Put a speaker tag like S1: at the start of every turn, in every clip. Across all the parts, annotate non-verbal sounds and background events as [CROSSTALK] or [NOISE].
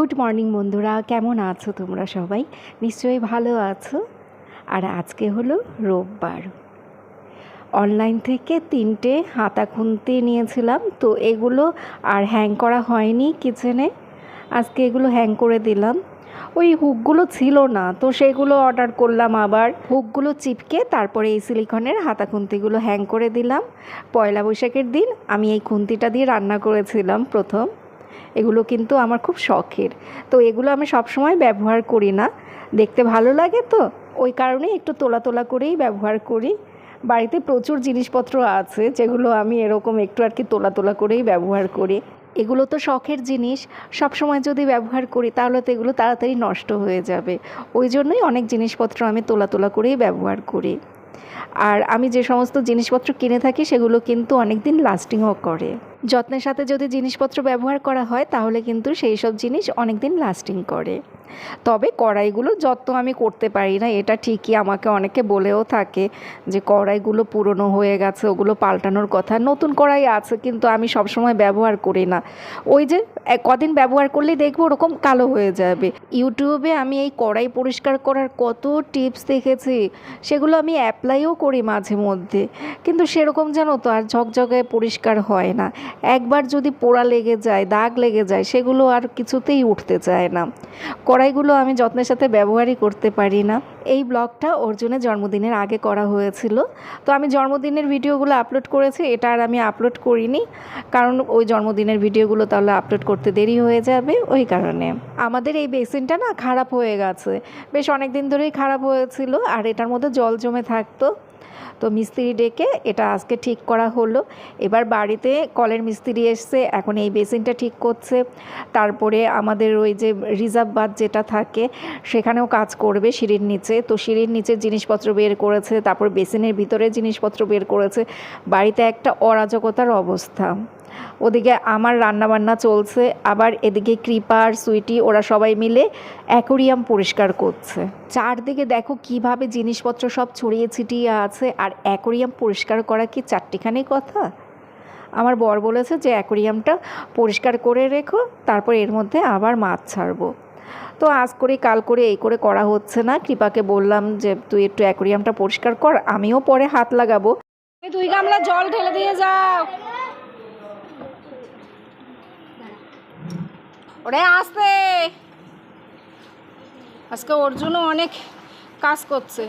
S1: Good morning বন্ধুরা, কেমন আছো তোমরা সবাই? নিশ্চয়ই ভালো আছো। আর আজকে হলো রোববার। অনলাইন থেকে তিনটে হাতা খুন্তি নিয়েছিলাম, তো এগুলো আর হ্যাং করা হয়নি কিচেনে আজকে এগুলো হ্যাং করে দিলাম। ওই হুকগুলো ছিল না, তো সেগুলো অর্ডার করলাম আবার। হুকগুলো চিপকে তারপরে এই সিলিকনের হাতা খুন্তিগুলো হ্যাং করে দিলাম। পয়লা বৈশাখের দিন আমি এই খুন্তিটা দিয়ে রান্না করেছিলাম প্রথম। এগুলো কিন্তু আমার খুব শখের। তো এগুলো আমি সবসময় ব্যবহার করি না। দেখতে ভালো লাগে তো, ওই কারণে একটু তোলা তোলা করেই ব্যবহার করি। বাড়িতে প্রচুর জিনিসপত্র আছে, যেগুলো আমি এরকম একটু আর কি তোলা তোলা করেই ব্যবহার করি। এগুলো তো শখের জিনিস সব সময় যদি ব্যবহার করি তাহলে তো এগুলো তাড়াতাড়ি নষ্ট হয়ে যাবে। ওই জন্যই অনেক জিনিসপত্র আমি তোলা তোলা করেই ব্যবহার করি। আর আমি যে সমস্ত জিনিসপত্র কিনে থাকি সেগুলো কিন্তু অনেক দিন লাস্টিংও করে। যত্নের সাথে যদি জিনিসপত্র ব্যবহার করা হয়, তাহলে কিন্তু সেই সব জিনিস অনেক দিন লাস্টিং করে। তবে কড়াইগুলো যত্ন আমি করতে পারি না, এটা ঠিকই আমাকে অনেকে বলেও থাকে যে কড়াইগুলো পুরনো হয়ে গেছে, ওগুলো পাল্টানোর কথা। নতুন কড়াই আছে কিন্তু আমি সবসময় ব্যবহার করি না। ওই যে কদিন ব্যবহার করলেই দেখব ওরকম কালো হয়ে যাবে। ইউটিউবে আমি এই কড়াই পরিষ্কার করার কত টিপস দেখেছি, সেগুলো আমি অ্যাপ্লাইও করি মাঝে মধ্যে। কিন্তু সেরকম জানো তো আর ঝকঝকে পরিষ্কার হয় না। একবার যদি পোড়া লেগে যায়, দাগ লেগে যায়, সেগুলো আর কিছুতেই উঠতে চায় না। কড়াইগুলো আমি যত্নের সাথে ব্যবহারই করতে পারি না। এই ব্লগটা অর্জুনের জন্মদিনের আগে করা হয়েছিল। তো আমি জন্মদিনের ভিডিওগুলো আপলোড করেছি, এটা আর আমি আপলোড করিনি। কারণ ওই জন্মদিনের ভিডিওগুলো তাহলে আপলোড করতে দেরি হয়ে যাবে, ওই কারণে। আমাদের এই বেসিনটা না খারাপ হয়ে গেছে। বেশ অনেক দিন ধরেই খারাপ হয়েছিল, আর এটার মধ্যে জল জমে থাকতো। তো মিস্ত্রি ডেকে এটা আজকে ঠিক করা হলো। এবার বাড়িতে কলের মিস্ত্রি এসছে, এখন এই বেসিনটা ঠিক করছে। তারপরে আমাদের ওই যে রিজার্ভ বাদ যেটা থাকে, সেখানেও কাজ করবে সিঁড়ির নিচে। তো সিঁড়ির নিচে জিনিসপত্র বের করেছে, তারপর বেসিনের ভিতরে জিনিসপত্র বের করেছে। বাড়িতে একটা অরাজকতার অবস্থা। ওদিকে আমার রান্নাবান্না চলছে, আবার এদিকে কৃপা আর সুইটি, ওরা সবাই মিলে অ্যাকোরিয়াম পরিষ্কার করছে। চারদিকে দেখো কীভাবে জিনিসপত্র সব ছড়িয়ে ছিটিয়ে আছে, আর অ্যাকোরিয়াম পরিষ্কার করা কি চারটিখানি কথা? আমার বর বলেছে যে অ্যাকোরিয়ামটা পরিষ্কার করে রেখো, তারপর এর মধ্যে আবার মাছ ছাড়বো। তো আজ করে কাল করে এই করে করা হচ্ছে না, কৃপাকে বললাম যে তুই একটু অ্যাকোরিয়ামটা পরিষ্কার কর, আমিও পরে হাত লাগাবো।
S2: দুই গামলা জল ঢেলে দিয়ে যাও। ওরে আসতে। আজকে ওর জন্য অনেক কাজ করছে।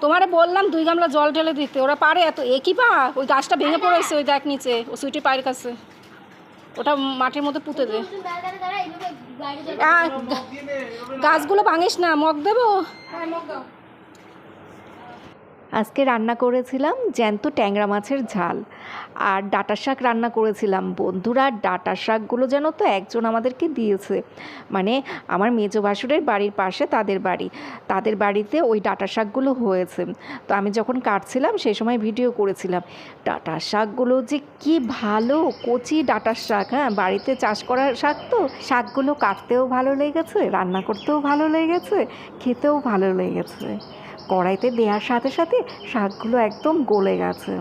S2: তোমারে বললাম দুই গামলা জল ঢেলে দিতে। ওরা পারে এত একই পা? ওই গাছটা ভেঙে পড়েছে ওই দেখ নিচে ও সুইটি পায়ের কাছে। ওটা মাঠের মধ্যে পুঁতে দে। আহ, গাছগুলো ভাঙিস না মগ দেবো?
S1: আজকে রান্না করেছিলাম জ্যান্ত ট্যাংরা মাছের ঝাল। আর ডাটা শাক রান্না করেছিলাম। বন্ধুরা, ডাটা শাকগুলো যেন তো একজন আমাদেরকে দিয়েছে। মানে আমার মেজো ভাসুরের বাড়ির পাশে তাদের বাড়ি। তাদের বাড়িতে ওই ডাটা শাকগুলো হয়েছে। তো আমি যখন কাটছিলাম, সেই সময় ভিডিও করেছিলাম। ডাটা শাকগুলো যে কি ভালো কচি ডাটা শাক হ্যাঁ? বাড়িতে চাষ করা শাক তো? শাকগুলো কাটতেও ভালো লেগেছে, রান্না করতেও ভালো লেগেছে, খেতেও ভালো লেগেছে। কড়াইতে দেওয়ার সাথে সাথে শাকগুলো একদম গলে গেছে।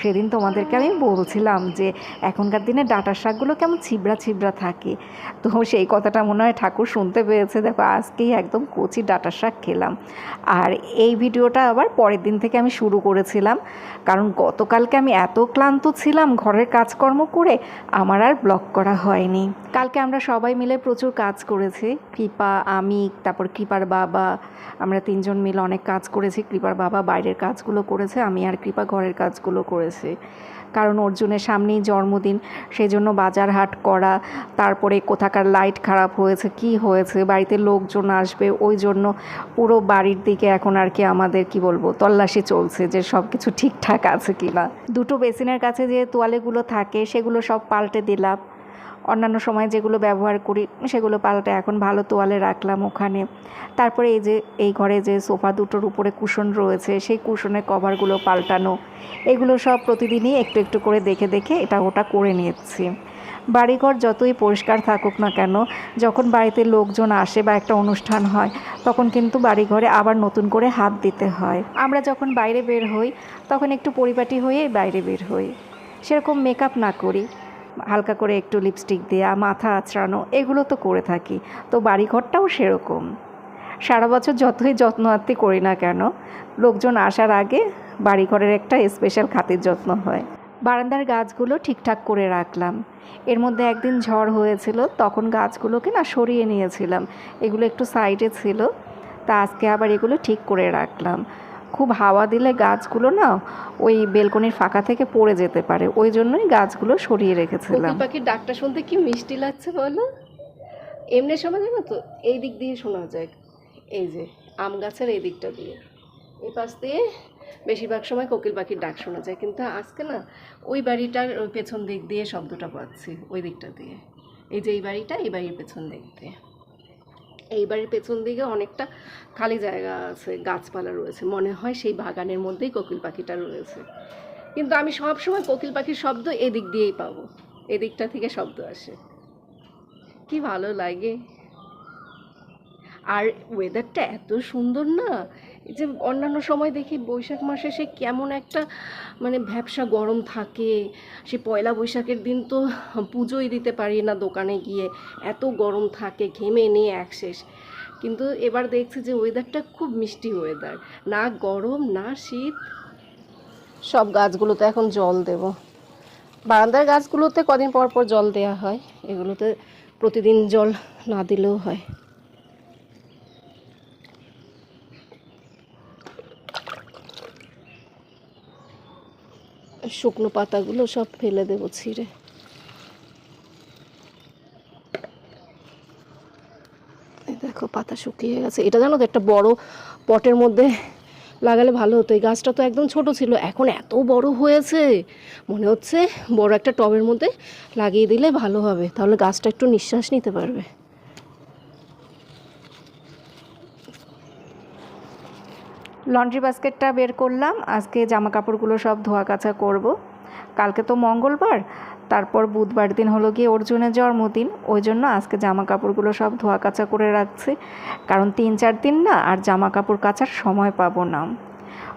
S1: সেদিন তোমাদেরকে আমি বলছিলাম যে, এখনকার দিনে ডাটার শাকগুলো কেমন ছিবড়া ছিবড়া থাকে। তো সেই কথাটা মনে হয় ঠাকুর শুনতে পেয়েছে। দেখো, আজকেই একদম কচি ডাটার শাক খেলাম। আর এই ভিডিওটা আবার পরের দিন থেকে আমি শুরু করেছিলাম। কারণ গতকালকে আমি এত ক্লান্ত ছিলাম ঘরের কাজকর্ম করে, আমার আর ব্লগ করা হয়নি। কালকে আমরা সবাই মিলে প্রচুর কাজ করেছি। কৃপা আমি তারপর কৃপার বাবা, আমরা তিনজন মিলে অনেক কাজ করেছি, কৃপার বাবা বাইরের কাজগুলো করেছে, আমি আর কৃপা ঘরের কাজগুলো করেছি। কারণ অর্জুনের সামনেই জন্মদিন সেই জন্য বাজার হাট করা, তারপরে কোথাকার লাইট খারাপ হয়েছে, কি হয়েছে, বাড়িতে লোকজন আসবে, ওই জন্য পুরো বাড়ির দিকে এখন আর কি আমাদের, কি বলব, তল্লাশি চলছে যে সব কিছু ঠিকঠাক আছে কি না দুটো বেসিনের কাছে যে তোয়ালেগুলো থাকে, সেগুলো সব পাল্টে দিলাম। অন্যান্য সময় যেগুলো ব্যবহার করি, সেগুলো পাল্টে এখন ভালো তোয়ালে রাখলাম ওখানে। তারপরে এই যে, এই ঘরে যে সোফা দুটোর উপরে কুশন রয়েছে, সেই কুশনের কভারগুলো পাল্টানো, এগুলো সব প্রতিদিনই একটু একটু করে দেখে দেখে এটা ওটা করে নিচ্ছি। বাড়িঘর যতই পরিষ্কার থাকুক না কেন, যখন বাড়িতে লোকজন আসে বা একটা অনুষ্ঠান হয়, তখন কিন্তু বাড়িঘরে আবার নতুন করে হাত দিতে হয়। আমরা যখন বাইরে বের হই, তখন একটু পরিপাটি হয়েই বাইরে বের হই। সেরকম মেকআপ না করি। হালকা করে একটু লিপস্টিক দেওয়া মাথা আঁচড়ানো, এগুলো তো করে থাকি। তো বাড়িঘরটাও সেরকম। সারা বছর যতই যত্ন আত্মি করি না কেন, লোকজন আসার আগে বাড়িঘরের একটা স্পেশাল খাতির যত্ন হয়। বারান্দার গাছগুলো ঠিকঠাক করে রাখলাম। এর মধ্যে একদিন ঝড় হয়েছিল, তখন গাছগুলোকে না সরিয়ে নিয়েছিলাম। এগুলো একটু সাইডে ছিল, তা আজকে আবার এগুলো ঠিক করে রাখলাম। খুব হাওয়া দিলে গাছগুলো না ওই বেলকনির ফাঁকা থেকে পড়ে যেতে পারে। ওই জন্যই গাছগুলো সরিয়ে রেখেছিলাম।
S2: পাখির ডাকটা শুনতে কি মিষ্টি লাগছে বলো? এমনি সময় জানো তো? এই দিক দিয়ে শোনা যায়। এই যে, আম গাছের এই দিকটা দিয়ে। এই পাশ দিয়ে বেশিরভাগ সময় কোকিল পাখির ডাক শোনা যায়। কিন্তু আজকে না ওই বাড়িটার ওই পেছন দিক দিয়ে শব্দটা পাচ্ছি, ওই দিকটা দিয়ে। এই যে এই বাড়িটা, এই বাড়ির পেছন দিক দিয়ে। এই বাড়ির পেছন দিকে অনেকটা খালি জায়গা আছে, গাছপালা রয়েছে। মনে হয় সেই বাগানের মধ্যেই কোকিল পাখিটা রয়েছে। কিন্তু আমি সব সময় কোকিল পাখির শব্দ এদিক দিয়েই পাবো, এদিকটা থেকে শব্দ আসে। কি ভালো লাগে। আর ওয়েদারটা এত সুন্দর না? এই যে অন্যান্য সময় দেখি বৈশাখ মাসে সে কেমন একটা মানে ভ্যাবসা গরম থাকে। সে পয়লা বৈশাখের দিন তো পুজোই দিতে পারি না দোকানে গিয়ে। এত গরম থাকে, ঘেমে নিয়ে একশেষ কিন্তু এবার দেখছি যে ওয়েদারটা খুব মিষ্টি ওয়েদার না গরম, না শীত। সব গাছগুলোতে এখন জল দেব। বারান্দার গাছগুলোতে কদিন পর পর জল দেওয়া হয়। এগুলোতে প্রতিদিন জল না দিলেও হয়। শুকনো পাতাগুলো সব ফেলে দেবো ছিঁড়ে। দেখো, পাতা শুকিয়ে গেছে। এটা জানো তো, একটা বড় পটের মধ্যে লাগালে ভালো হতো। এই গাছটা তো একদম ছোট ছিল, এখন এত বড় হয়েছে। মনে হচ্ছে বড় একটা টবের মধ্যে লাগিয়ে দিলে ভালো হবে। তাহলে গাছটা একটু নিঃশ্বাস নিতে পারবে।
S1: লন্ড্রি বাস্কেটটা বের করলাম। আজকে জামা কাপড়গুলো সব ধোয়া কাচা করব। কালকে তো মঙ্গলবার, তারপর বুধবার দিন হলো গিয়ে অর্জুনের জন্মদিন। ওই জন্য আজকে জামা কাপড়গুলো সব ধোয়া কাচা করে রাখছি। কারণ তিন চার দিন না, আর জামা কাপড় কাচার সময় পাবো না।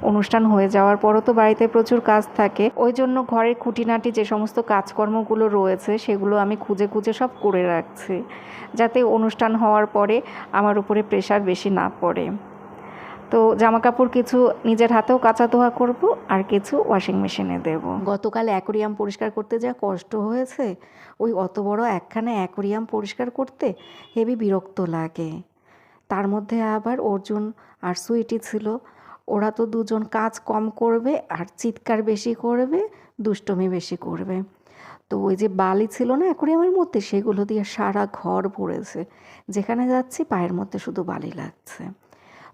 S1: অনুষ্ঠান হয়ে যাওয়ার পরও তো বাড়িতে প্রচুর কাজ থাকে। ওই জন্য ঘরের খুঁটিনাটি যে সমস্ত কাজকর্মগুলো রয়েছে, সেগুলো আমি খুঁজে খুঁজে সব করে রাখছি। যাতে অনুষ্ঠান হওয়ার পরে আমার উপরে প্রেশার বেশি না পড়ে। তো জামা কাপড় কিছু নিজের হাতেও কাঁচা ধোয়া করব আর কিছু ওয়াশিং মেশিনে দেব। গতকাল অ্যাকোরিয়াম পরিষ্কার করতে যা কষ্ট হয়েছে, ওই অত বড় একখানা অ্যাকোরিয়াম পরিষ্কার করতে হেবি বিরক্ত লাগে। তার মধ্যে আবার অর্জুন আর সুইটি ছিল, ওরা তো দুজন কাজ কম করবে আর চিৎকার বেশি করবে, দুষ্টমি বেশি করবে। তো ওই যে বালি ছিল না অ্যাকোরিয়ামের মধ্যে, সেগুলো দিয়ে সারা ঘর ভরেছে, যেখানে যাচ্ছি পায়ের মধ্যে শুধু বালি লাগছে।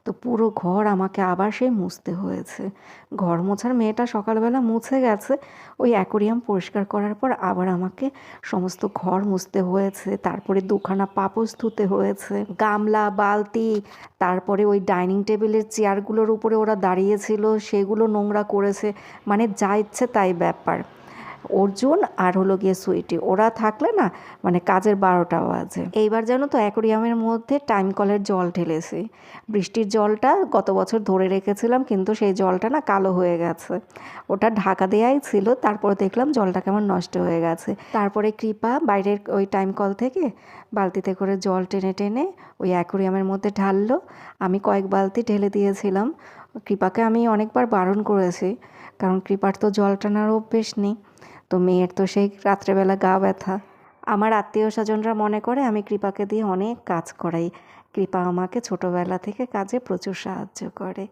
S1: তো পুরো ঘর আমাকে আবার সেই মুছতে হয়েছে। ঘর মোছার মেয়েটা সকালবেলা মুছে গেছে। ওই অ্যাকোরিয়াম পরিষ্কার করার পর আবার আমাকে সমস্ত ঘর মুছতে হয়েছে। তারপরে দুখানা পাপোশ ধুতে হয়েছে। গামলা, বালতি, তারপরে ওই ডাইনিং টেবিলের চেয়ারগুলোর উপরে ওরা দাঁড়িয়েছিল। সেগুলো নোংরা করেছে। মানে যা ইচ্ছে তাই ব্যাপার। অর্জুন আর হলো গিয়ে সুইটি। ওরা থাকলে না মানে কাজের বারোটা বাজে। এইবার জানো তো অ্যাকোরিয়ামের মধ্যে টাইম কলের জল ঢেলেছি। বৃষ্টির জলটা গত বছর ধরে রেখেছিলাম, কিন্তু সেই জলটা না কালো হয়ে গেছে। ওটা ঢাকা দেয়াই ছিল, তারপর দেখলাম জলটা কেমন নষ্ট হয়ে গেছে। তারপরে কৃপা বাইরের ওই টাইম কল থেকে বালতিতে করে জল টেনে টেনে ওই অ্যাকোরিয়ামের মধ্যে ঢাললো। আমি কয়েক বালতি ঢেলে দিয়েছিলাম। কৃপাকে আমি অনেকবার বারণ করেছি, কারণ কৃপার তো জল টানার অভ্যেস নেই। তো মেয়ের তো সেই রাত্রেবেলা গা ব্যথা। আমার আত্মীয় স্বজনরা মনে করে আমি কৃপাকে দিয়ে অনেক কাজ করাই। কৃপা আমাকে ছোটোবেলা থেকে কাজে প্রচুর সাহায্য করে।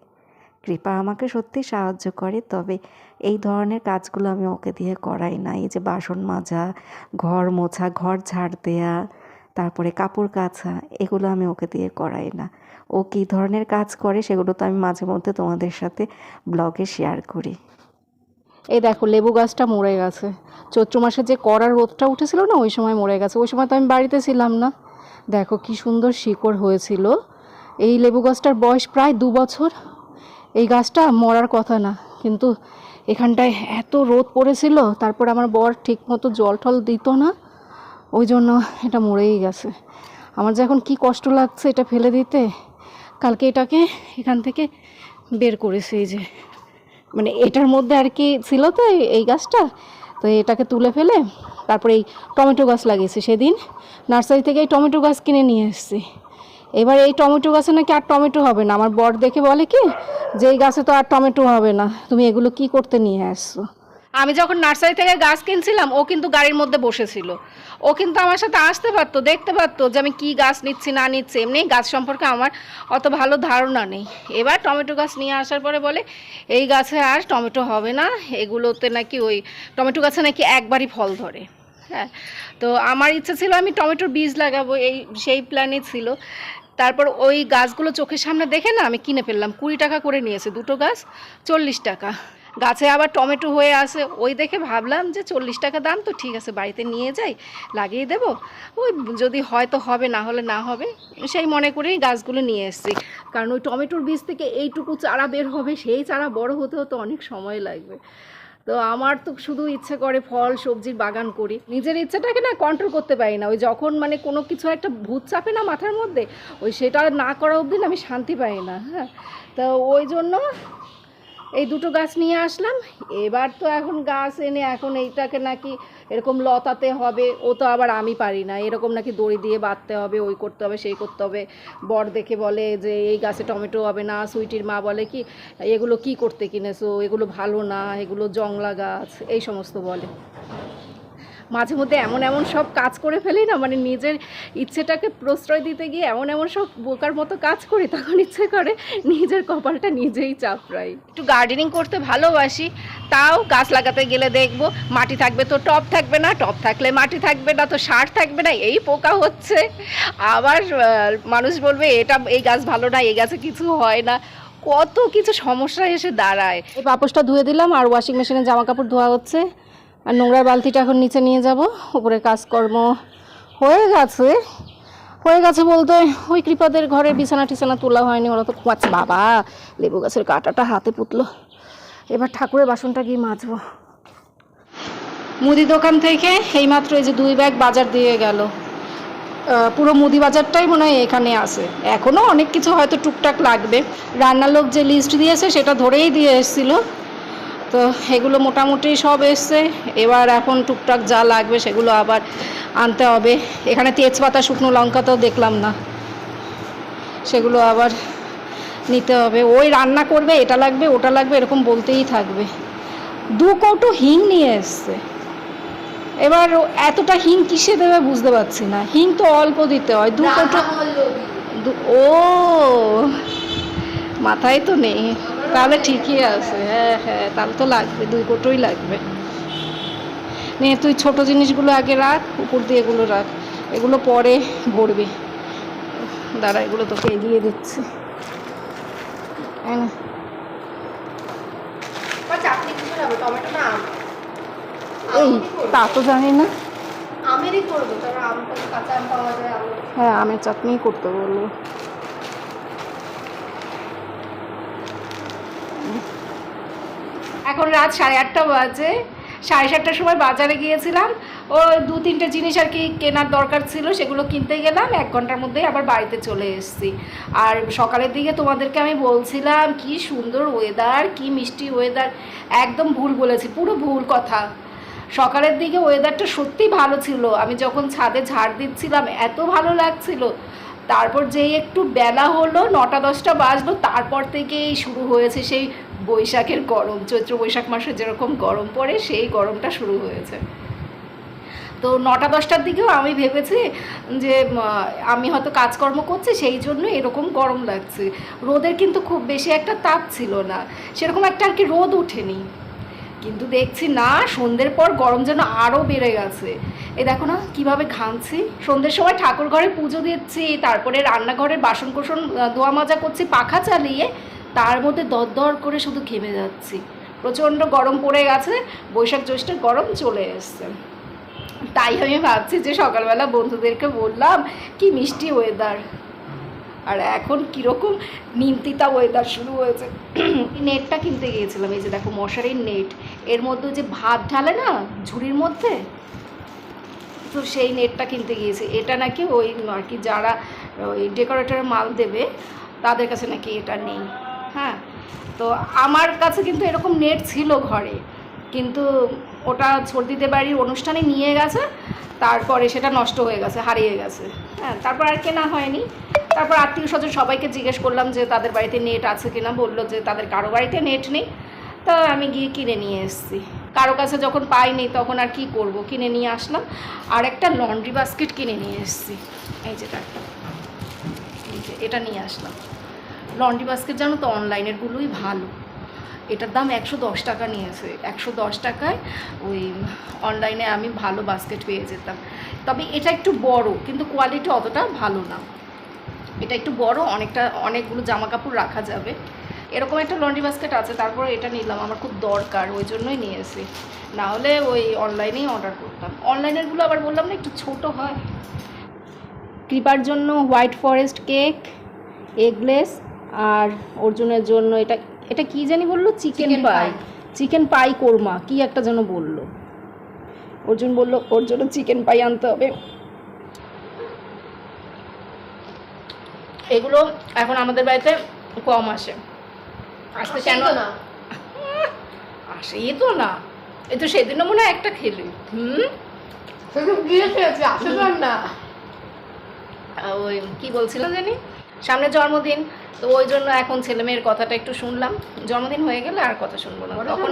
S1: কৃপা আমাকে সত্যি সাহায্য করে, তবে এই ধরনের কাজগুলো আমি ওকে দিয়ে করাই না। এই যে বাসন মাজা, ঘর মোছা, ঘর ঝাড় দেয়া, তারপরে কাপড় কাচা, এগুলো আমি ওকে দিয়ে করাই না। ও কী ধরনের কাজ করে সেগুলো তো আমি মাঝে মধ্যে তোমাদের সাথে ব্লগে শেয়ার করি।
S2: এই দেখো, লেবু গাছটা মরে গেছে। চৈত্র মাসে যে কড়ার রোদটা উঠেছিল না, ওই সময় মরে গেছে। ওই সময় তো আমি বাড়িতে ছিলাম না। দেখো, কি সুন্দর শিকড় হয়েছিল। এই লেবু গাছটার বয়স প্রায় দু বছর। এই গাছটা মরার কথা না, কিন্তু এখানটায় এত রোদ পড়েছিল, তারপর আমার বর ঠিক মতো জল টল দিত না, ওই জন্য এটা মরেই গেছে। আমার যে এখন কী কষ্ট লাগছে এটা ফেলে দিতে, কালকে এটাকে এখান থেকে বের করেছে এই যে। মানে এটার মধ্যে আর কি ছিল তো এই- গাছটা? তো এটাকে তুলে ফেলে, তারপরে এই টমেটো গাছ লাগিয়েছি সেদিন। নার্সারি থেকে এই টমেটো গাছ কিনে নিয়ে এসেছি। এবার এই টমেটো গাছে নাকি আর টমেটো হবে না। আমার বর দেখে বলে কি, যে এই গাছে তো আর টমেটো হবে না। তুমি এগুলো কি করতে নিয়ে আসছো? আমি যখন নার্সারি থেকে গাছ কিনছিলাম, ও কিন্তু গাড়ির মধ্যে বসেছিল। ও কিন্তু আমার সাথে আসতে পারতো, দেখতে পারতো যে আমি কি গাছ নিচ্ছি, না নিচ্ছি। এমনি গাছ সম্পর্কে আমার অত ভালো ধারণা নেই। এবার টমেটো গাছ নিয়ে আসার পরে বলে, এই গাছে আর টমেটো হবে না, এগুলোতে নাকি ওই টমেটো গাছে নাকি একবারই ফল ধরে। হ্যাঁ তো আমার ইচ্ছা ছিল আমি টমেটোর বীজ লাগাবো, এই সেই প্ল্যানে ছিল। তারপর ওই গাছগুলো চোখের সামনে দেখে না আমি কিনে ফেললাম। কুড়ি টাকা করে নিয়েছে দুটো গাছ, চল্লিশ টাকা। গাছে আবার টমেটো হয়ে আসে। ওই দেখে ভাবলাম যে চল্লিশ টাকা দাম, তো ঠিক আছে, বাড়িতে নিয়ে যাই, লাগিয়ে দেব। ওই যদি হয় তো হবে, না হলে না হবে, সেই মনে করেই গাছগুলো নিয়ে এসেছি। কারণ ওই টমেটোর বীজ থেকে এইটুকু চারা বের হবে, সেই চারা বড় হতে হতে অনেক সময় লাগবে। তো আমার তো শুধু ইচ্ছে করে ফল, সবজির বাগান করি। নিজের ইচ্ছাটাকে না কন্ট্রোল করতে পারি না। ওই যখন মানে কোনো কিছু একটা ভূত চাপে না মাথার মধ্যে, ওই সেটা না করা অবধি আমি শান্তি পাই না হ্যাঁ। তো ওই জন্য এই দুটো গাছ নিয়ে আসলাম। এবার তো এখন গাছ এনে এখন এইটাকে নাকি এরকম লতাতে হবে, ও তো আবার আমি পারি না। এরকম নাকি দড়ি দিয়ে বাঁধতে হবে, ওই করতে হবে, সেই করতে হবে। বর দেখে বলে যে, এই গাছে টমেটো হবে না, সুইটির মা বলে কি, এগুলো কি করতে কিনেছো? এগুলো ভালো না, এগুলো জংলা গাছ। এই সমস্ত বলে। মাঝে মধ্যে এমন এমন সব কাজ করে ফেলি না মানে নিজের ইচ্ছেটাকে প্রশ্রয় দিতে গিয়ে এমন এমন সব বোকার মতো কাজ করি তখন ইচ্ছে করে নিজের কপালটা নিজেই চাপড়াই। একটু গার্ডেনিং করতে ভালোবাসি তাও গাছ লাগাতে গেলে দেখব মাটি থাকবে তো টপ থাকবে না টপ থাকলে মাটি থাকবে না তো সার থাকবে না এই পোকা হচ্ছে। আবার মানুষ বলবে এটা এই গাছ ভালো না এই গাছে কিছু হয় না। কত কিছু সমস্যা এসে দাঁড়ায়। এই পাপোশটা ধুয়ে দিলাম আর ওয়াশিং মেশিনে জামা কাপড় ধোয়া হচ্ছে। আর নোংরার বালতিটা এখন নিচে নিয়ে যাব। উপরে কাজকর্ম হয়ে গেছে। হয়ে গেছে বলতে ওই কৃপাদের ঘরে বিছানা টিছানা তোলা হয়নি, ওরা তো ঘুমাচ্ছে। বাবা, লেবু গাছের কাঁটাটা হাতে পুতলো। এবার ঠাকুরের বাসনটা গিয়ে মাজবো। মুদি দোকান থেকে এইমাত্র এই যে দুই ব্যাগ বাজার দিয়ে গেল। পুরো মুদি বাজারটাই মনে হয় এখানে আছে। এখনও অনেক কিছু হয়তো টুকটাক লাগবে। রান্নার লোক যে লিস্ট দিয়েছে, সেটা ধরেই দিয়ে এসেছিল। তো এগুলো মোটামুটি সব এসছে। এবার এখন টুকটাক যা লাগবে সেগুলো আবার আনতে হবে। এখানে তেজপাতা শুকনো লঙ্কা তো দেখলাম না। সেগুলো আবার নিতে হবে। ওই রান্না করবে এটা লাগবে ওটা লাগবে এরকম বলতেই থাকবে। দু কৌটো হিং নিয়ে এসছে। এবার এতটা হিং কিসে দেবে বুঝতে পারছি না। হিং তো অল্প দিতে হয়। দু কৌটো ও মাথায় তো নেই। তাহলে ঠিকই আছে হ্যাঁ হ্যাঁ তাহলে তো লাগবে দুই কোটোই লাগবে। নে তুই ছোট জিনিসগুলো আগে রাখ উপর দিয়ে এগুলো রাখ এগুলো পরে ভরবি। দাঁড়া এগুলো তোকে এগিয়ে দিচ্ছি। এই এই তা তো জানি না। হ্যাঁ আমের চাটনি করতে বলব এখন রাত সাড়ে আটটা বাজে। সাড়ে সাতটার সময় বাজারে গিয়েছিলাম। ও দু, তিনটে জিনিস আর কি কেনার দরকার ছিল, সেগুলো কিনতে গেলাম। এক ঘণ্টার মধ্যেই আবার বাড়িতে চলে এসেছি। আর সকালের দিকে তোমাদেরকে আমি বলছিলাম, কি সুন্দর ওয়েদার কি মিষ্টি ওয়েদার একদম ভুল বলেছি, পুরো ভুল কথা। সকালের দিকে ওয়েদারটা সত্যিই ভালো ছিল। আমি যখন ছাদে ঝাড় দিচ্ছিলাম, এত ভালো লাগছিল। তারপর যেই একটু বেলা হলো, নটা, দশটা বাজলো, তারপর থেকেই শুরু হয়েছে সেই বৈশাখের গরম, চৈত্র বৈশাখ মাসে যেরকম গরম পড়ে, সেই গরমটা শুরু হয়েছে। তো নটা, দশটার দিকেও আমি ভেবেছি যে আমি হয়তো কাজকর্ম করছি, সেই জন্য এরকম গরম লাগছে। রোদের কিন্তু খুব বেশি একটা তাপ ছিল না। সেরকম একটা আর কি রোদ ওঠেনি। কিন্তু দেখছি না, সন্ধ্যের পর গরম যেন আরও বেড়ে গেছে। এই দেখো না, কীভাবে ঘামছি। সন্ধ্যের সময় ঠাকুর ঘরে পুজো দিচ্ছি, তারপরে রান্নাঘরের বাসন কোসন ধোয়া মাজা করছি, পাখা চালিয়ে, তার মধ্যে দরদর করে শুধু ঘেমে যাচ্ছি। প্রচণ্ড গরম পড়ে গেছে, বৈশাখ জ্যৈষ্ঠের গরম চলে এসছে। তাই আমি ভাবছি যে সকালবেলা বন্ধুদেরকে বললাম, কি মিষ্টি ওয়েদার আর এখন কীরকম নিমতিতা ওয়েদার শুরু হয়েছে। নেটটা কিনতে গিয়েছিলাম, এই যে দেখো মশারির নেট এর মধ্যে যে ভাত ঢালে না, ঝুড়ির মধ্যে? তো সেই নেটটা কিনতে গিয়েছি। এটা নাকি ওই আর কি যারা ওই ডেকোরেটরের মাল দেবে, তাদের কাছে নাকি এটা নেই। হ্যাঁ তো আমার কাছে কিন্তু এরকম নেট ছিল ঘরে। কিন্তু ওটা সর্দিতে বাড়ির অনুষ্ঠানে নিয়ে গেছে, তারপরে সেটা নষ্ট হয়ে গেছে, হারিয়ে গেছে। হ্যাঁ তারপর আর কেনা হয়নি। তারপর আত্মীয় স্বজন সবাইকে জিজ্ঞেস করলাম যে তাদের বাড়িতে নেট আছে কিনা, বলল যে তাদের কারও বাড়িতে নেট নেই। তা আমি গিয়ে কিনে নিয়ে এসেছি। কারও কাছে যখন পাইনি তখন আর কি করব? কিনে নিয়ে আসলাম। আর একটা লন্ড্রি বাস্কেট কিনে নিয়ে এসেছি। এই যেটা এই যে এটা নিয়ে আসলাম। লন্ড্রি বাস্কেট জানো তো অনলাইনেরগুলোই ভালো। এটার দাম একশো দশ টাকা নিয়েছে। একশো দশ টাকায় ওই অনলাইনে আমি ভালো বাস্কেট পেয়ে যেতাম। তবে এটা একটু বড়, কিন্তু কোয়ালিটি অতটা ভালো না। এটা একটু বড় অনেকটা অনেকগুলো জামা কাপড় রাখা যাবে। এরকম একটা লন্ড্রি বাস্কেট আছে তারপরে এটা নিলাম আমার খুব দরকার ওই জন্যই নিয়েছি না হলে ওই অনলাইনেই অর্ডার করতাম। অনলাইনেরগুলো আবার বললাম না একটু ছোট হয়। কৃপার জন্য হোয়াইট ফরেস্ট কেক এগলেস আর অর্জুনের জন্য এটা এটা কি জানি বলল? Chicken pie. Chicken pie korma কি একটা যেন বলল। অর্জুন বলল ওর জন্য চিকেন পাই আনতে হবে। এগুলো এখন আমাদের বাড়িতে কম আসে। আসতে কেন
S3: না। [LAUGHS]
S2: আসেই তো না। এই তো সেদিনও মনে হয় একটা খেলি। হুম? [LAUGHS]
S3: না।
S2: ওই কি বলছিলাম জানি? সামনে জন্মদিন তো ওই জন্য এখন ছেলে মেয়ের কথাটা একটু শুনলাম। জন্মদিন হয়ে গেলে আর কথা শুনব না। তখন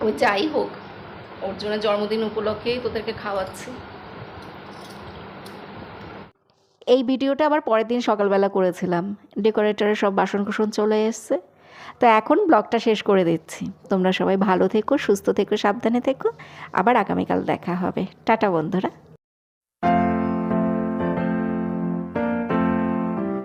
S2: ওই যাই হোক অর্জুনের জন্মদিন উপলক্ষেই তোদেরকে খাওয়াচ্ছি।
S1: এই ভিডিওটা আবার পরের দিন সকালবেলা করেছিলাম। ডেকোরেটরের সব বাসন কুসন চলে এসছে। তো এখন ব্লগটা শেষ করে দিচ্ছি। তোমরা সবাই ভালো থেকো, সুস্থ থেকো, সাবধানে থেকো। আবার আগামীকাল দেখা হবে। টাটা, বন্ধুরা।